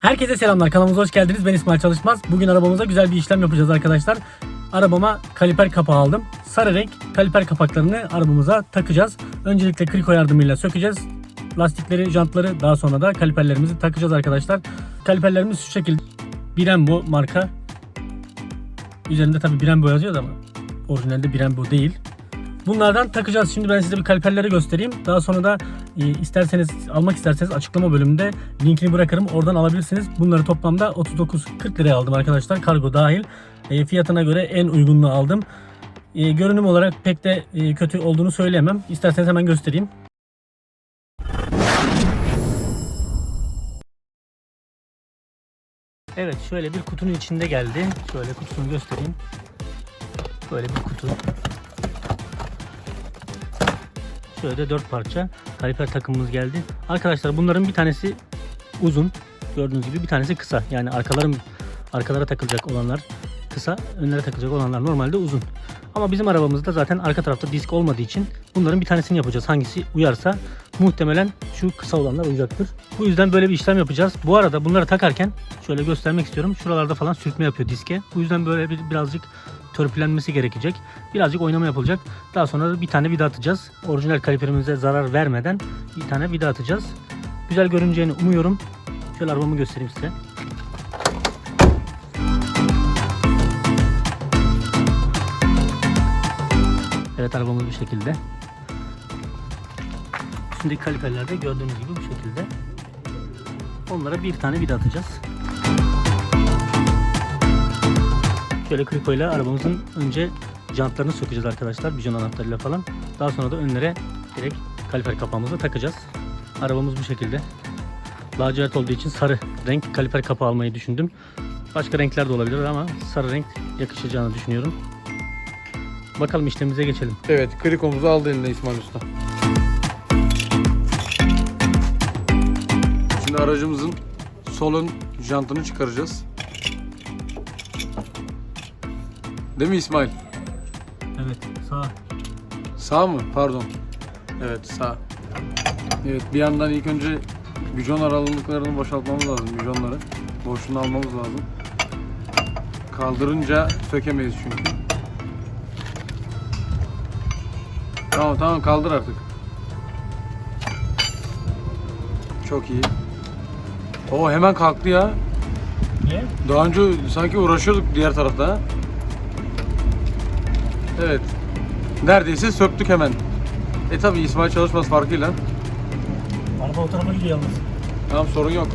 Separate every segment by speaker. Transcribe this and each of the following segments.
Speaker 1: Herkese selamlar. Kanalımıza hoş geldiniz. Ben İsmail Çalışmaz. Bugün arabamıza güzel bir işlem yapacağız arkadaşlar. Arabama kaliper kapağı aldım. Sarı renk kaliper kapaklarını arabamıza takacağız. Öncelikle kriko yardımıyla sökeceğiz. Lastikleri, jantları daha sonra da kaliperlerimizi takacağız arkadaşlar. Kaliperlerimiz şu şekilde. Brembo marka. Üzerinde tabi Brembo yazıyor ama orijinalde Brembo değil. Bunlardan takacağız. Şimdi ben size bir kaliperleri göstereyim. Daha sonra da e, isterseniz almak isterseniz açıklama bölümünde linkini bırakırım. Oradan alabilirsiniz. Bunları toplamda 39-40 liraya aldım arkadaşlar. Kargo dahil. E, fiyatına göre en uygununu aldım. E, görünüm olarak pek de e, kötü olduğunu söyleyemem. İsterseniz hemen göstereyim. Evet şöyle bir kutunun içinde geldi. Şöyle kutusunu göstereyim. Böyle bir kutu. Şöyle de 4 parça kaliper takımımız geldi. Arkadaşlar bunların bir tanesi uzun. Gördüğünüz gibi bir tanesi kısa. Yani arkaların arkalara takılacak olanlar kısa, önlere takılacak olanlar normalde uzun. Ama bizim arabamızda zaten arka tarafta disk olmadığı için bunların bir tanesini yapacağız. Hangisi uyarsa muhtemelen şu kısa olanlar uyacaktır. Bu yüzden böyle bir işlem yapacağız. Bu arada bunları takarken şöyle göstermek istiyorum. Şuralarda falan sürtme yapıyor diske. Bu yüzden böyle bir, birazcık törpülenmesi gerekecek. Birazcık oynama yapılacak. Daha sonra bir tane vida atacağız. Orijinal kaliperimize zarar vermeden bir tane vida atacağız. Güzel görüneceğini umuyorum. Şöyle arabamı göstereyim size. Evet arabamız bu şekilde. Üstündeki kaliperlerde gördüğünüz gibi bu şekilde. Onlara bir tane vida atacağız. Şöyle krikoyla arabamızın önce jantlarını sökeceğiz arkadaşlar. Bijon anahtarıyla falan. Daha sonra da önlere direkt kaliper kapağımızı takacağız. Arabamız bu şekilde. Lacivert olduğu için sarı renk kaliper kapağı almayı düşündüm. Başka renkler de olabilir ama sarı renk yakışacağını düşünüyorum. Bakalım işlemimize geçelim.
Speaker 2: Evet, krikomuzu aldı eline İsmail Usta. Şimdi aracımızın sol ön jantını çıkaracağız. Değil mi İsmail?
Speaker 1: Evet sağ.
Speaker 2: Sağ mı? Pardon. Evet, sağ. Evet, bir yandan ilk önce bijon aralıklarını boşaltmamız lazım, bijonları. Boşluğunu almamız lazım. Kaldırınca sökemeyiz çünkü. Tamam tamam kaldır artık. Çok iyi. O hemen kalktı ya.
Speaker 1: Niye?
Speaker 2: Daha önce sanki uğraşıyorduk diğer tarafta. Evet. Neredeyse söktük hemen. E tabi İsmail çalışmaz farkıyla.
Speaker 1: Araba o tarafa gidiyor yalnız.
Speaker 2: Tamam sorun yok.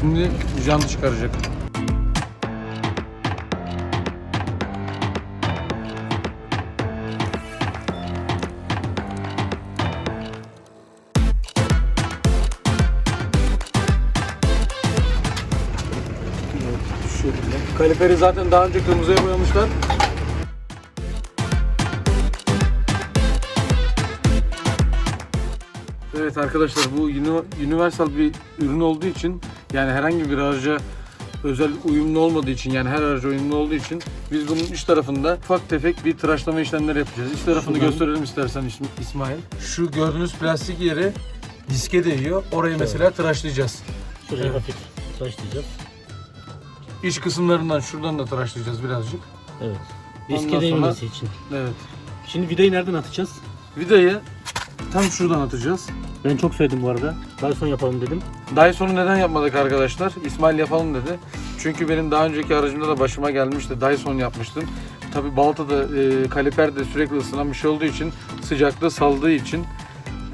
Speaker 2: Şimdi jantı çıkaracak. Kaliperi zaten daha önce kırmızıya boyamışlar. Evet arkadaşlar bu uni- universal bir ürün olduğu için yani herhangi bir araca özel uyumlu olmadığı için yani her araca uyumlu olduğu için biz bunun iç tarafında ufak tefek bir tıraşlama işlemleri yapacağız. İç tarafını
Speaker 1: Şuradan.
Speaker 2: gösterelim istersen İsm- İsmail. Şu gördüğünüz plastik yeri diske değiyor. Orayı mesela tıraşlayacağız.
Speaker 1: Şurayı
Speaker 2: Evet.
Speaker 1: hafif tıraşlayacağız.
Speaker 2: İç kısımlarından şuradan da tıraşlayacağız birazcık.
Speaker 1: Evet.
Speaker 2: Ondan
Speaker 1: Riske
Speaker 2: sonra-
Speaker 1: değmemesi için.
Speaker 2: Evet.
Speaker 1: Şimdi vidayı nereden atacağız?
Speaker 2: Vidayı tam şuradan atacağız.
Speaker 1: Ben çok söyledim bu arada. Sonra yapalım dedim.
Speaker 2: Dyson'u neden yapmadık arkadaşlar? İsmail yapalım dedi. Çünkü benim daha önceki aracımda da başıma gelmişti. Dyson yapmıştım. Tabi baltada e, kaliper de sürekli ısınan bir şey olduğu için sıcaklığı saldığı için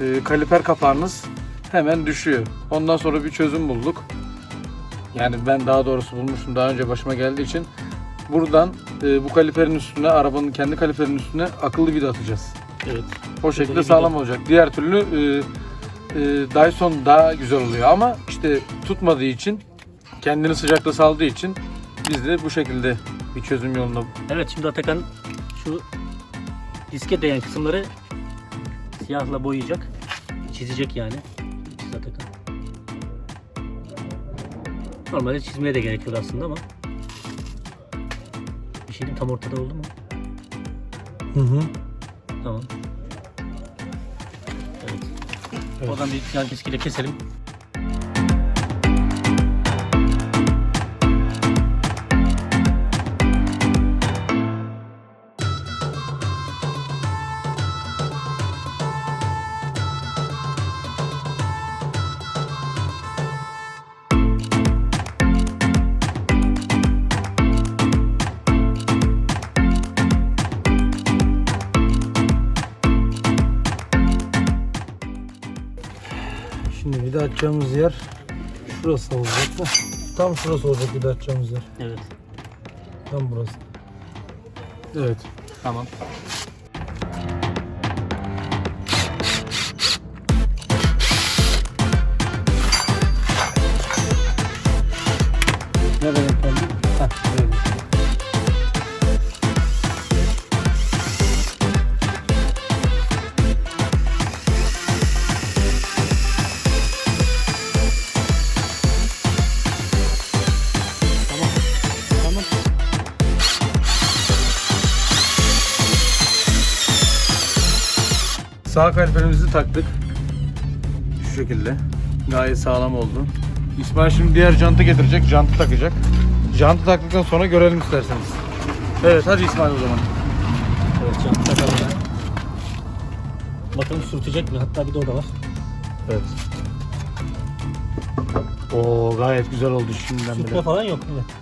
Speaker 2: e, kaliper kapağınız hemen düşüyor. Ondan sonra bir çözüm bulduk. Yani ben daha doğrusu bulmuştum daha önce başıma geldiği için. Buradan e, bu kaliperin üstüne, arabanın kendi kaliperinin üstüne akıllı vida atacağız.
Speaker 1: Evet.
Speaker 2: O şekilde sağlam olacak. Diğer türlü e, e, Dyson daha güzel oluyor ama işte tutmadığı için kendini sıcakta saldığı için biz de bu şekilde bir çözüm yolunda
Speaker 1: Evet şimdi Atakan şu diske değen kısımları siyahla boyayacak. Çizecek yani. Çiz Atakan. Normalde çizmeye de gerek yok aslında ama. Bir şey diyeyim tam ortada oldu mu?
Speaker 2: Hı hı.
Speaker 1: Tamam. Evet. Oradan bir yan keskiyle keselim.
Speaker 3: Vida atacağımız yer şurası olacak da. Tam şurası olacak vida atacağımız yer.
Speaker 1: Evet.
Speaker 3: Tam burası.
Speaker 2: Evet.
Speaker 1: Tamam.
Speaker 2: Nereye denk geldik? Heh, evet. Sağ kaliperimizi taktık. Şu şekilde. Gayet sağlam oldu. İsmail şimdi diğer jantı getirecek. Jantı takacak. Jantı taktıktan sonra görelim isterseniz. Evet hadi İsmail o zaman.
Speaker 1: Evet can takalım. Bakalım sürtecek mi? Hatta bir de o da var.
Speaker 2: Evet. Oo gayet güzel oldu şimdiden bile.
Speaker 1: Sürtme falan yok. Evet.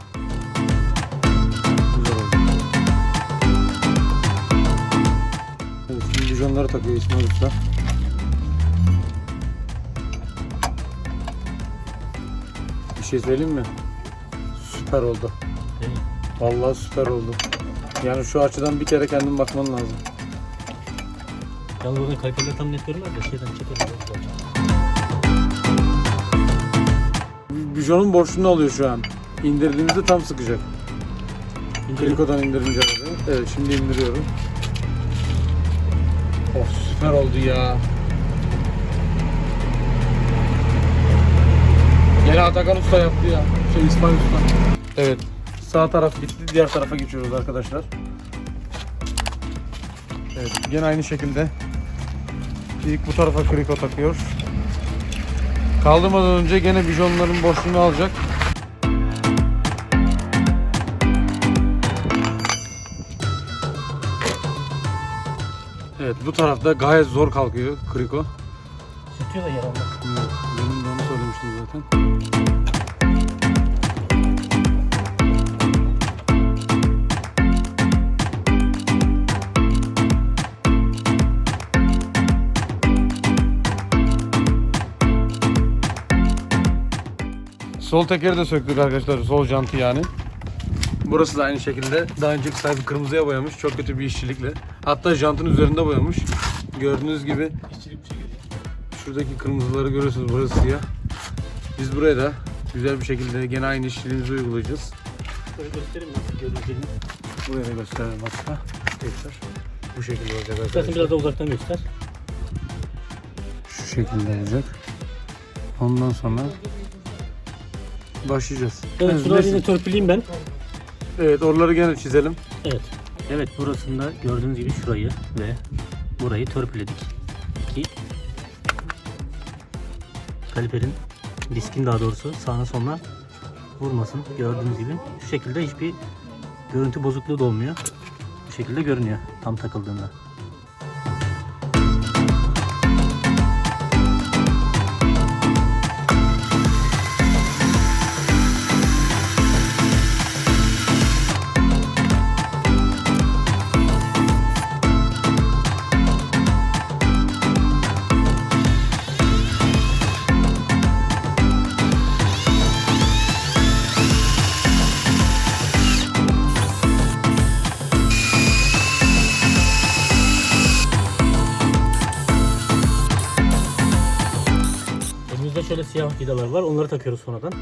Speaker 2: Bijonları takıyor İsmail Usta. Bir şey söyleyeyim mi? Süper oldu.
Speaker 1: Değil mi?
Speaker 2: Vallahi süper oldu. Yani şu açıdan bir kere kendin bakman lazım.
Speaker 1: Yalnız buradan kaliperleri tam net görünmez de şeyden çekelim.
Speaker 2: Bijonun boşluğunu alıyor şu an. İndirdiğimizde tam sıkacak.
Speaker 1: İndirelim.
Speaker 2: Krikodan indirince. Evet şimdi indiriyorum. Süper oldu ya. Gene Atakan Usta yaptı ya. Şey İsmail Usta. Evet. Sağ taraf bitti. Diğer tarafa geçiyoruz arkadaşlar. Evet. Gene aynı şekilde. İlk bu tarafa kriko takıyor. Kaldırmadan önce gene bijonların boşluğunu alacak. Evet bu tarafta gayet zor kalkıyor kriko.
Speaker 1: Sürtüyor da yer almak.
Speaker 2: Evet, benim de onu söylemiştim zaten. Sol tekeri de söktük arkadaşlar. Sol jantı yani. Burası da aynı şekilde. Daha önceki sahibi kırmızıya boyamış. Çok kötü bir işçilikle. Hatta jantın üzerinde boyamış. Gördüğünüz gibi
Speaker 1: şey.
Speaker 2: Şuradaki kırmızıları görüyorsunuz burası siyah. Biz buraya da güzel bir şekilde gene aynı işçiliğimizi uygulayacağız.
Speaker 1: Şöyle göstereyim nasıl görüldüğünü.
Speaker 2: Buraya da gösterelim hatta. Tekrar. Bu şekilde olacak
Speaker 1: İstersen
Speaker 2: arkadaşlar.
Speaker 1: biraz da uzaktan göster.
Speaker 2: Şu şekilde olacak. Ondan sonra başlayacağız.
Speaker 1: Evet,
Speaker 2: neyse.
Speaker 1: yine törpüleyeyim ben.
Speaker 2: Evet oraları gene çizelim.
Speaker 1: Evet. Evet burasında gördüğünüz gibi şurayı ve burayı törpüledik. Ki kaliperin diskin daha doğrusu sağına soluna vurmasın. Gördüğünüz gibi şu şekilde hiçbir görüntü bozukluğu da olmuyor. Bu şekilde görünüyor tam takıldığında. Siyah vidalar var. Onları takıyoruz sonradan.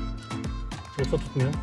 Speaker 1: Yoksa tutmuyor.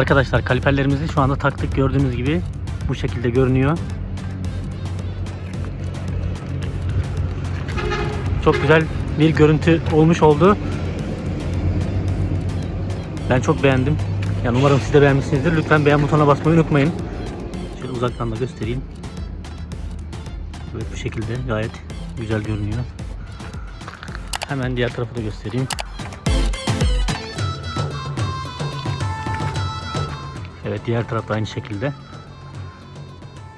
Speaker 1: Arkadaşlar kaliperlerimizi şu anda taktık gördüğünüz gibi bu şekilde görünüyor. Çok güzel bir görüntü olmuş oldu. Ben çok beğendim. Yani umarım siz de beğenmişsinizdir. Lütfen beğen butonuna basmayı unutmayın. Şöyle uzaktan da göstereyim. Evet bu şekilde gayet güzel görünüyor. Hemen diğer tarafı da göstereyim. Evet diğer taraf da aynı şekilde.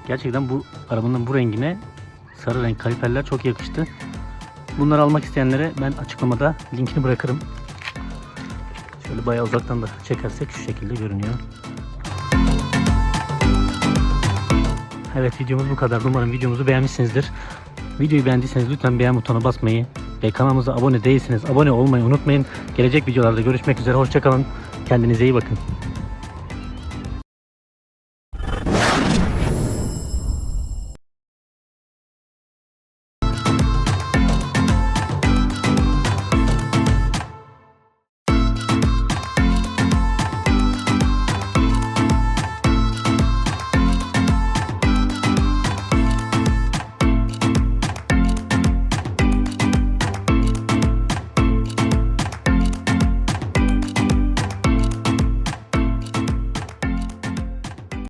Speaker 1: Gerçekten bu arabanın bu rengine sarı renk kaliperler çok yakıştı. Bunları almak isteyenlere ben açıklamada linkini bırakırım. Şöyle bayağı uzaktan da çekersek şu şekilde görünüyor. Evet videomuz bu kadar. Umarım videomuzu beğenmişsinizdir. Videoyu beğendiyseniz lütfen beğen butonuna basmayı ve kanalımıza abone değilseniz abone olmayı unutmayın. Gelecek videolarda görüşmek üzere. Hoşçakalın. Kendinize iyi bakın.